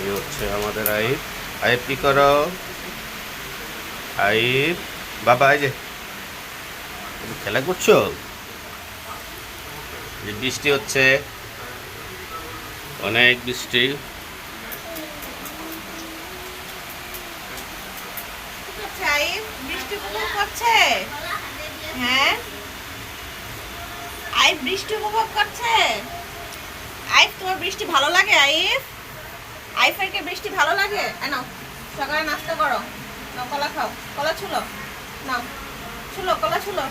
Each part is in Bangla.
এই হচ্ছে আমাদের আইব আইব কি করো? আইব বাবা, এই যে খেলা করছ? যে বৃষ্টি হচ্ছে। অনেক বৃষ্টি। হ্যাঁ আইব বৃষ্টি উপভোগ করছে? আইব তোমার বৃষ্টি ভালো লাগে আইব আইফারকে বৃষ্টি ভালো লাগে? নাও, সকালে নাস্তা করো। নাও, কলা খাও। কলা ছুলো। নাও, ছুলো, কলা ছুলো।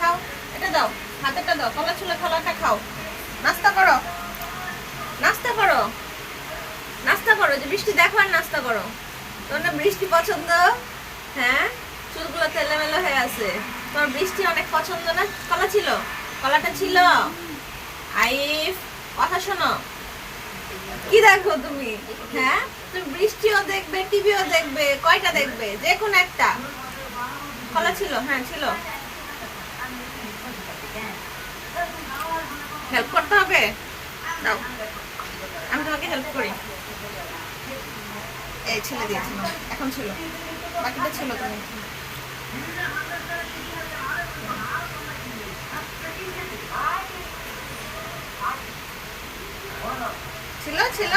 খাও, এটা দাও, হাতেরটা দাও, কলা ছুলো, কলাটা খাও। নাস্তা করো। নাস্তা করো। নাস্তা করো, যে বৃষ্টি দেখো আর নাস্তা করো। তোমার না বৃষ্টি পছন্দ? হ্যাঁ? চুলগুলো তেলেমেলে হয়ে আছে। তোমার বৃষ্টি অনেক পছন্দ না? কলা ছিল? কলাটা ছিল? আইফ কথা শোনো। কি দেখো তুমি? হ্যাঁ? তুমি বৃষ্টিও দেখবে টিভিও দেখবে কয়টা দেখবে? যে কোনো একটা। কলা ছিল? হ্যাঁ ছিল। হেল্প করতে হবে? দাও। আমি তোমাকে হেল্প করি। এই ছেলে দিয়েছি। এখন ছিল। বাকিটা ছিল তুমি ছিল ছিল?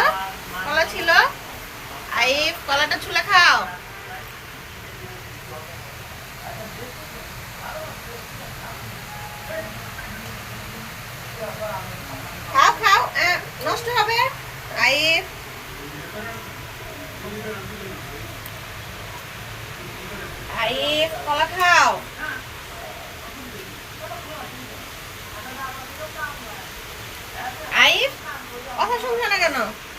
কলা ছিল? আই, কলাটা ছুলে খাও। খাও খাও নষ্ট হবে। আই আই, কলা খাও। কেন